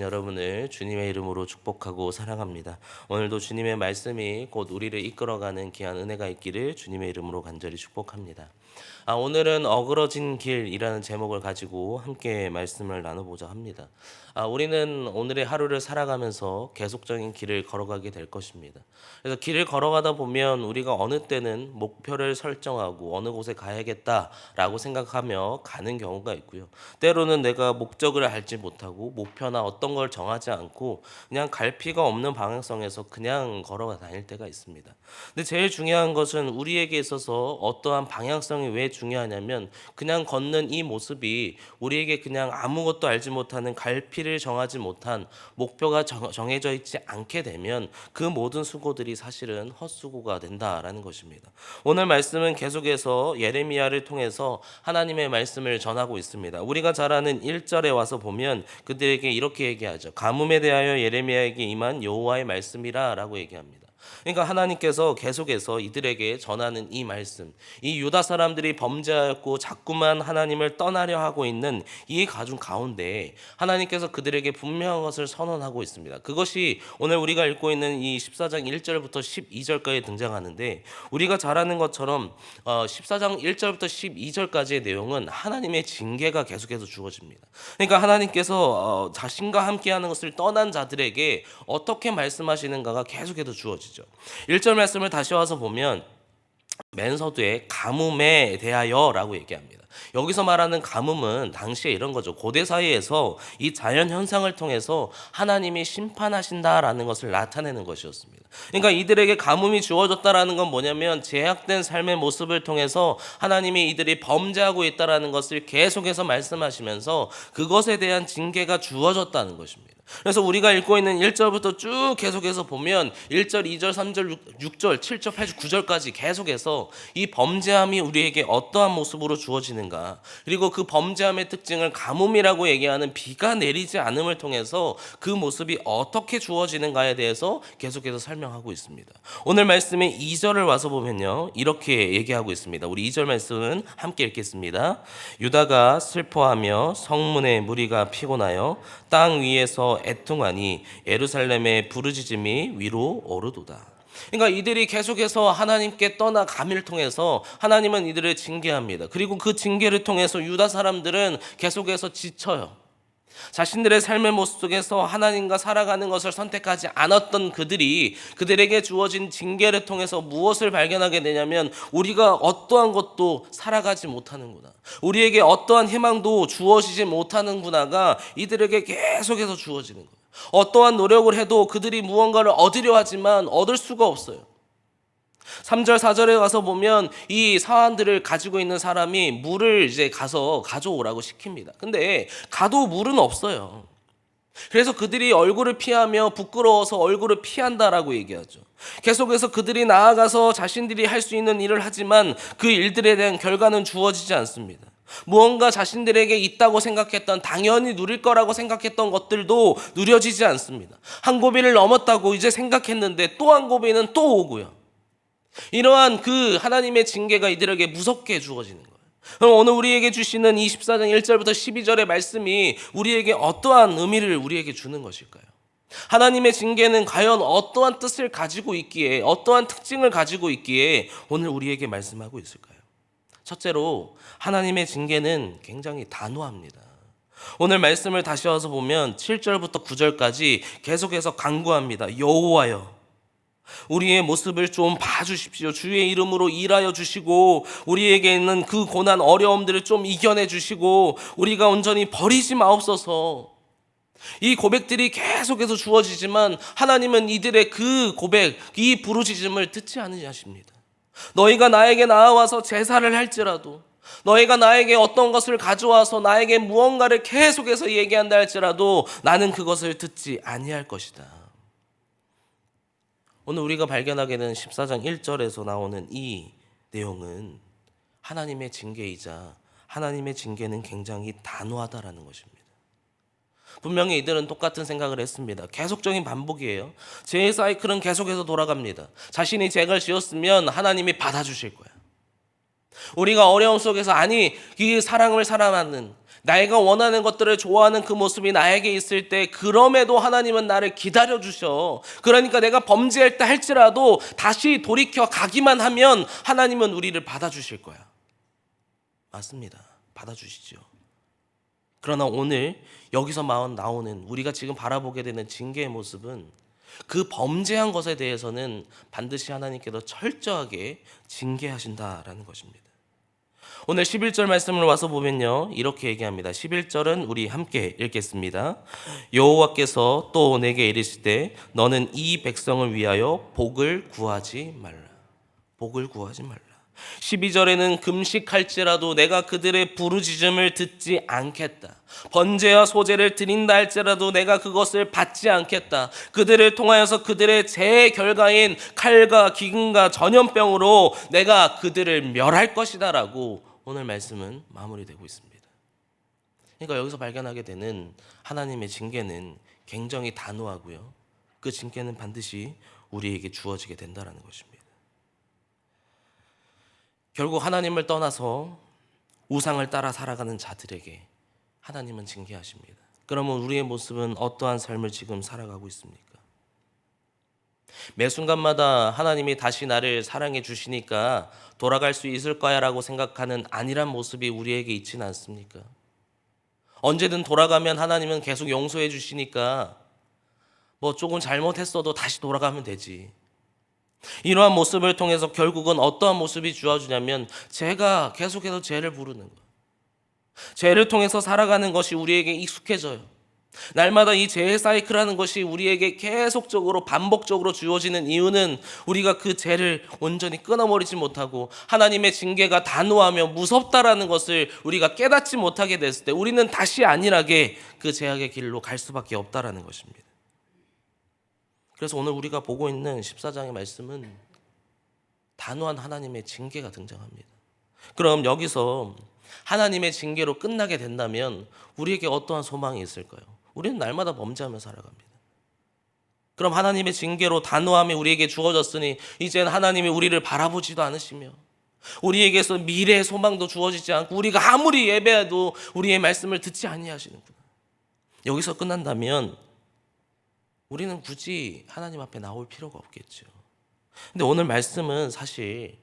여러분을 주님의 이름으로 축복하고 사랑합니다. 오늘도 주님의 말씀이 곧 우리를 이끌어가는 귀한 은혜가 있기를 주님의 이름으로 간절히 축복합니다. 아, 오늘은 어그러진 길이라는 제목을 가지고 함께 말씀을 나눠보자 합니다. 아, 우리는 오늘의 하루를 살아가면서 계속적인 길을 걸어가게 될 것입니다. 그래서 길을 걸어가다 보면 우리가 어느 때는 목표를 설정하고 어느 곳에 가야겠다라고 생각하며 가는 경우가 있고요. 때로는 내가 목적을 알지 못하고 목표나 어떤 걸 정하지 않고 그냥 갈피가 없는 방향성에서 그냥 걸어가 다닐 때가 있습니다. 근데 제일 중요한 것은 우리에게 있어서 어떠한 방향성이 왜 중요하냐면 그냥 걷는 이 모습이 우리에게 그냥 아무것도 알지 못하는 갈피를 정하지 못한 목표가 정, 정해져 있지 않게 되면 그 모든 수고들이 사실은 헛수고가 된다라는 것입니다. 오늘 말씀은 계속해서 예레미야를 통해서 하나님의 말씀을 전하고 있습니다. 우리가 잘 아는 1절에 와서 보면 그들에게 이렇게 얘기하죠. 가뭄에 대하여 예레미야에게 임한 여호와의 말씀이라라고 얘기합니다. 그러니까 하나님께서 계속해서 이들에게 전하는 이 말씀, 이 유다 사람들이 범죄하였고 자꾸만 하나님을 떠나려 하고 있는 이 가중 가운데 하나님께서 그들에게 분명한 것을 선언하고 있습니다. 그것이 오늘 우리가 읽고 있는 이 14장 1절부터 12절까지 등장하는데 우리가 잘 아는 것처럼 어, 14장 1절부터 12절까지의 내용은 하나님의 징계가 계속해서 주어집니다. 그러니까 하나님께서 어, 자신과 함께하는 것을 떠난 자들에게 어떻게 말씀하시는가가 계속해서 주어지죠. 1절 말씀을 다시 와서 보면 맨서두에 가뭄에 대하여라고 얘기합니다. 여기서 말하는 가뭄은 당시에 이런 거죠. 고대 사회에서 이 자연 현상을 통해서 하나님이 심판하신다라는 것을 나타내는 것이었습니다. 그러니까 이들에게 가뭄이 주어졌다라는 건 뭐냐면 제약된 삶의 모습을 통해서 하나님이 이들이 범죄하고 있다라는 것을 계속해서 말씀하시면서 그것에 대한 징계가 주어졌다는 것입니다. 그래서 우리가 읽고 있는 1절부터 쭉 계속해서 보면 1절, 2절, 3절, 6, 절 7절, 8절, 9절까지 계속해서 이 범죄함이 우리에게 어떠한 모습으로 주어지는가 그리고 그 범죄함의 특징을 가뭄이라고 얘기하는 비가 내리지 않음을 통해서 그 모습이 어떻게 주어지는가에 대해서 계속해서 설명하고 있습니다. 오늘 말씀의 2절을 와서 보면요. 이렇게 얘기하고 있습니다. 우리 2절 말씀은 함께 읽겠습니다. 유다가 슬퍼하며 성문의 무리가 피곤하여 땅 위에서 애통하니 예루살렘의 부르짖음이 위로 오르도다. 그러니까 이들이 계속해서 하나님께 떠나 감을 통해서 하나님은 이들을 징계합니다. 그리고 그 징계를 통해서 유다 사람들은 계속해서 지쳐요. 자신들의 삶의 모습 속에서 하나님과 살아가는 것을 선택하지 않았던 그들이 그들에게 주어진 징계를 통해서 무엇을 발견하게 되냐면 우리가 어떠한 것도 살아가지 못하는구나. 우리에게 어떠한 희망도 주어지지 못하는구나가 이들에게 계속해서 주어지는 거예요. 어떠한 노력을 해도 그들이 무언가를 얻으려 하지만 얻을 수가 없어요. 3절 4절에 가서 보면 이 사안들을 가지고 있는 사람이 물을 이제 가서 가져오라고 시킵니다. 근데 가도 물은 없어요. 그래서 그들이 얼굴을 피하며 부끄러워서 얼굴을 피한다라고 얘기하죠. 계속해서 그들이 나아가서 자신들이 할 수 있는 일을 하지만 그 일들에 대한 결과는 주어지지 않습니다. 무언가 자신들에게 있다고 생각했던 당연히 누릴 거라고 생각했던 것들도 누려지지 않습니다. 한 고비를 넘었다고 이제 생각했는데 또 한 고비는 또 오고요. 이러한 그 하나님의 징계가 이들에게 무섭게 주어지는 거예요. 그럼 오늘 우리에게 주시는 24장 1절부터 12절의 말씀이 우리에게 어떠한 의미를 우리에게 주는 것일까요? 하나님의 징계는 과연 어떠한 뜻을 가지고 있기에 어떠한 특징을 가지고 있기에 오늘 우리에게 말씀하고 있을까요? 첫째로 하나님의 징계는 굉장히 단호합니다. 오늘 말씀을 다시 와서 보면 7절부터 9절까지 계속해서 강구합니다. 여호와여 우리의 모습을 좀 봐주십시오. 주의 이름으로 일하여 주시고, 우리에게 있는 그 고난, 어려움들을 좀 이겨내 주시고, 우리가 온전히 버리지 마옵소서. 이 고백들이 계속해서 주어지지만, 하나님은 이들의 그 고백, 이 부르짖음을 듣지 않으십니다. 너희가 나에게 나와서 제사를 할지라도, 너희가 나에게 어떤 것을 가져와서 나에게 무언가를 계속해서 얘기한다 할지라도, 나는 그것을 듣지 아니할 것이다. 오늘 우리가 발견하게 되는 14장 1절에서 나오는 이 내용은 하나님의 징계이자 하나님의 징계는 굉장히 단호하다라는 것입니다. 분명히 이들은 똑같은 생각을 했습니다. 계속적인 반복이에요. 죄의 사이클은 계속해서 돌아갑니다. 자신이 죄를 지었으면 하나님이 받아주실 거야. 우리가 어려움 속에서 아니 이 사랑을 사랑하는 내가 원하는 것들을 좋아하는 그 모습이 나에게 있을 때 그럼에도 하나님은 나를 기다려 주셔. 그러니까 내가 범죄할 때 할지라도 다시 돌이켜 가기만 하면 하나님은 우리를 받아 주실 거야. 맞습니다. 받아 주시죠. 그러나 오늘 여기서 마음 나오는 우리가 지금 바라보게 되는 징계의 모습은 그 범죄한 것에 대해서는 반드시 하나님께서 철저하게 징계하신다라는 것입니다. 오늘 11절 말씀을 와서 보면요. 이렇게 얘기합니다. 11절은 우리 함께 읽겠습니다. 여호와께서 또 내게 이르시되 너는 이 백성을 위하여 복을 구하지 말라. 복을 구하지 말라. 12절에는 금식할지라도 내가 그들의 부르짖음을 듣지 않겠다. 번제와 소제를 드린다 할지라도 내가 그것을 받지 않겠다. 그들을 통하여서 그들의 제 결과인 칼과 기근과 전염병으로 내가 그들을 멸할 것이다라고 오늘 말씀은 마무리되고 있습니다. 그러니까 여기서 발견하게 되는 하나님의 징계는 굉장히 단호하고요. 그 징계는 반드시 우리에게 주어지게 된다라는 것입니다. 결국 하나님을 떠나서 우상을 따라 살아가는 자들에게 하나님은 징계하십니다. 그러면 우리의 모습은 어떠한 삶을 지금 살아가고 있습니까? 매 순간마다 하나님이 다시 나를 사랑해 주시니까 돌아갈 수 있을 거야라고 생각하는 안일한 모습이 우리에게 있지는 않습니까? 언제든 돌아가면 하나님은 계속 용서해 주시니까 뭐 조금 잘못했어도 다시 돌아가면 되지. 이러한 모습을 통해서 결국은 어떠한 모습이 주어지냐면 제가 계속해서 죄를 부르는 거. 죄를 통해서 살아가는 것이 우리에게 익숙해져요. 날마다 이 죄의 사이클하는 것이 우리에게 계속적으로 반복적으로 주어지는 이유는 우리가 그 죄를 온전히 끊어버리지 못하고 하나님의 징계가 단호하며 무섭다라는 것을 우리가 깨닫지 못하게 됐을 때 우리는 다시 안일하게 그 죄악의 길로 갈 수밖에 없다라는 것입니다. 그래서 오늘 우리가 보고 있는 14장의 말씀은 단호한 하나님의 징계가 등장합니다. 그럼 여기서 하나님의 징계로 끝나게 된다면 우리에게 어떠한 소망이 있을까요? 우리는 날마다 범죄하며 살아갑니다. 그럼 하나님의 징계로 단호함이 우리에게 주어졌으니 이제는 하나님이 우리를 바라보지도 않으시며 우리에게서 미래의 소망도 주어지지 않고 우리가 아무리 예배해도 우리의 말씀을 듣지 아니하시는구나. 여기서 끝난다면 우리는 굳이 하나님 앞에 나올 필요가 없겠죠. 근데 오늘 말씀은 사실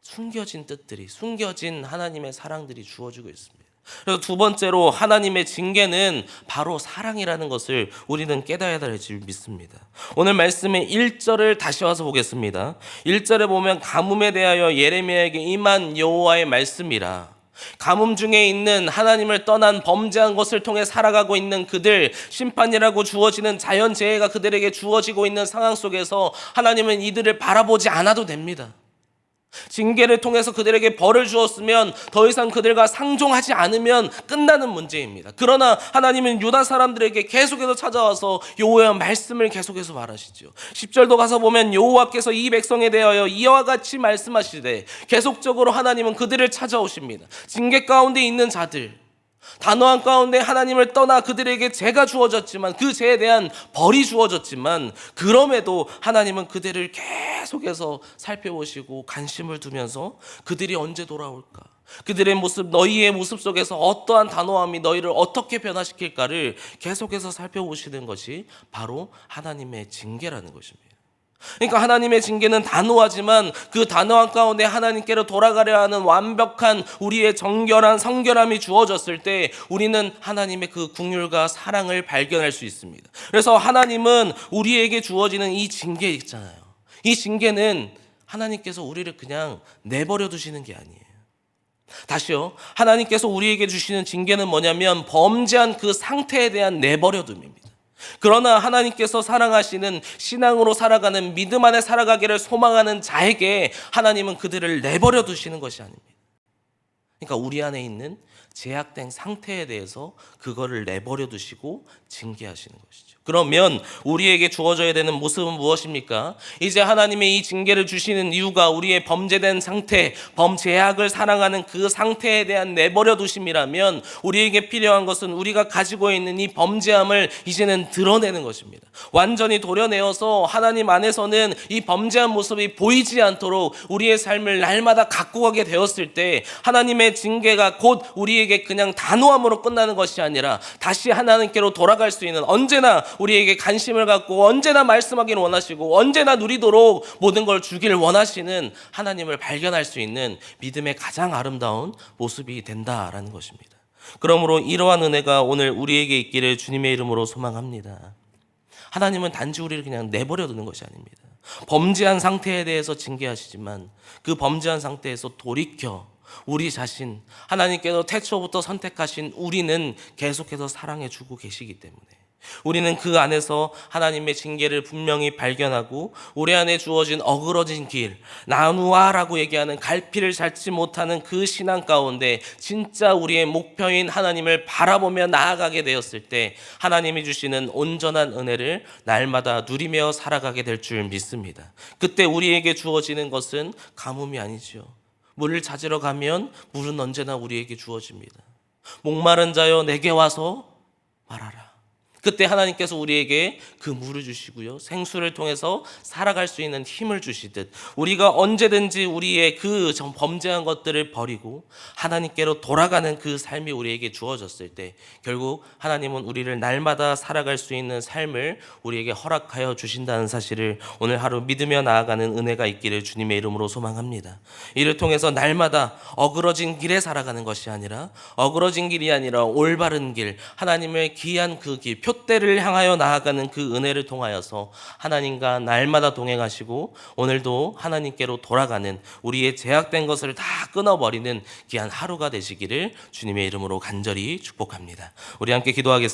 숨겨진 뜻들이 숨겨진 하나님의 사랑들이 주어지고 있습니다. 그래서 두 번째로 하나님의 징계는 바로 사랑이라는 것을 우리는 깨달아야 될 줄 믿습니다. 오늘 말씀의 1절을 다시 와서 보겠습니다. 1절에 보면 가뭄에 대하여 예레미야에게 임한 여호와의 말씀이라 가뭄 중에 있는 하나님을 떠난 범죄한 것을 통해 살아가고 있는 그들 심판이라고 주어지는 자연 재해가 그들에게 주어지고 있는 상황 속에서 하나님은 이들을 바라보지 않아도 됩니다. 징계를 통해서 그들에게 벌을 주었으면 더 이상 그들과 상종하지 않으면 끝나는 문제입니다. 그러나 하나님은 유다 사람들에게 계속해서 찾아와서 여호와의 말씀을 계속해서 말하시죠. 10절도 가서 보면 여호와께서 이 백성에 대하여 이와 같이 말씀하시되 계속적으로 하나님은 그들을 찾아오십니다. 징계 가운데 있는 자들 단호한 가운데 하나님을 떠나 그들에게 죄가 주어졌지만 그 죄에 대한 벌이 주어졌지만 그럼에도 하나님은 그들을 계속해서 살펴보시고 관심을 두면서 그들이 언제 돌아올까? 그들의 모습, 너희의 모습 속에서 어떠한 단호함이 너희를 어떻게 변화시킬까를 계속해서 살펴보시는 것이 바로 하나님의 징계라는 것입니다. 그러니까 하나님의 징계는 단호하지만 그 단호한 가운데 하나님께로 돌아가려 하는 완벽한 우리의 정결한 성결함이 주어졌을 때 우리는 하나님의 그 궁율과 사랑을 발견할 수 있습니다. 그래서 하나님은 우리에게 주어지는 이 징계 있잖아요. 이 징계는 하나님께서 우리를 그냥 내버려 두시는 게 아니에요. 다시요. 하나님께서 우리에게 주시는 징계는 뭐냐면 범죄한 그 상태에 대한 내버려 둠입니다. 그러나 하나님께서 사랑하시는 신앙으로 살아가는 믿음 안에 살아가기를 소망하는 자에게 하나님은 그들을 내버려 두시는 것이 아닙니다. 그러니까 우리 안에 있는 제약된 상태에 대해서 그거를 내버려 두시고 징계하시는 것이죠. 그러면 우리에게 주어져야 되는 모습은 무엇입니까? 이제 하나님의 이 징계를 주시는 이유가 우리의 범죄된 상태, 범죄악을 사랑하는 그 상태에 대한 내버려 두심이라면 우리에게 필요한 것은 우리가 가지고 있는 이 범죄함을 이제는 드러내는 것입니다. 완전히 도려내어서 하나님 안에서는 이 범죄한 모습이 보이지 않도록 우리의 삶을 날마다 갖고 가게 되었을 때 하나님의 징계가 곧 우리에게 그냥 단호함으로 끝나는 것이 아니라 다시 하나님께로 돌아갈 수 있는 언제나 우리에게 관심을 갖고 언제나 말씀하기를 원하시고 언제나 누리도록 모든 걸 주기를 원하시는 하나님을 발견할 수 있는 믿음의 가장 아름다운 모습이 된다라는 것입니다. 그러므로 이러한 은혜가 오늘 우리에게 있기를 주님의 이름으로 소망합니다. 하나님은 단지 우리를 그냥 내버려 두는 것이 아닙니다. 범죄한 상태에 대해서 징계하시지만 그 범죄한 상태에서 돌이켜 우리 자신 하나님께서 태초부터 선택하신 우리는 계속해서 사랑해 주고 계시기 때문에 우리는 그 안에서 하나님의 징계를 분명히 발견하고 우리 안에 주어진 어그러진 길 나누아라고 얘기하는 갈피를 잡지 못하는 그 신앙 가운데 진짜 우리의 목표인 하나님을 바라보며 나아가게 되었을 때 하나님이 주시는 온전한 은혜를 날마다 누리며 살아가게 될 줄 믿습니다. 그때 우리에게 주어지는 것은 가뭄이 아니지요. 물을 찾으러 가면 물은 언제나 우리에게 주어집니다. 목마른 자여 내게 와서 말하라. 그때 하나님께서 우리에게 그 물을 주시고요. 생수를 통해서 살아갈 수 있는 힘을 주시듯 우리가 언제든지 우리의 그 정- 범죄한 것들을 버리고 하나님께로 돌아가는 그 삶이 우리에게 주어졌을 때 결국 하나님은 우리를 날마다 살아갈 수 있는 삶을 우리에게 허락하여 주신다는 사실을 오늘 하루 믿으며 나아가는 은혜가 있기를 주님의 이름으로 소망합니다. 이를 통해서 날마다 어그러진 길에 살아가는 것이 아니라 어그러진 길이 아니라 올바른 길, 하나님의 귀한 그 길, 표대를 향하여 나아가는 그 은혜를 통하여서 하나님과 날마다 동행하시고 오늘도 하나님께로 돌아가는 우리의 제약된 것을 다 끊어버리는 귀한 하루가 되시기를 주님의 이름으로 간절히 축복합니다. 우리 함께 기도하겠습니다.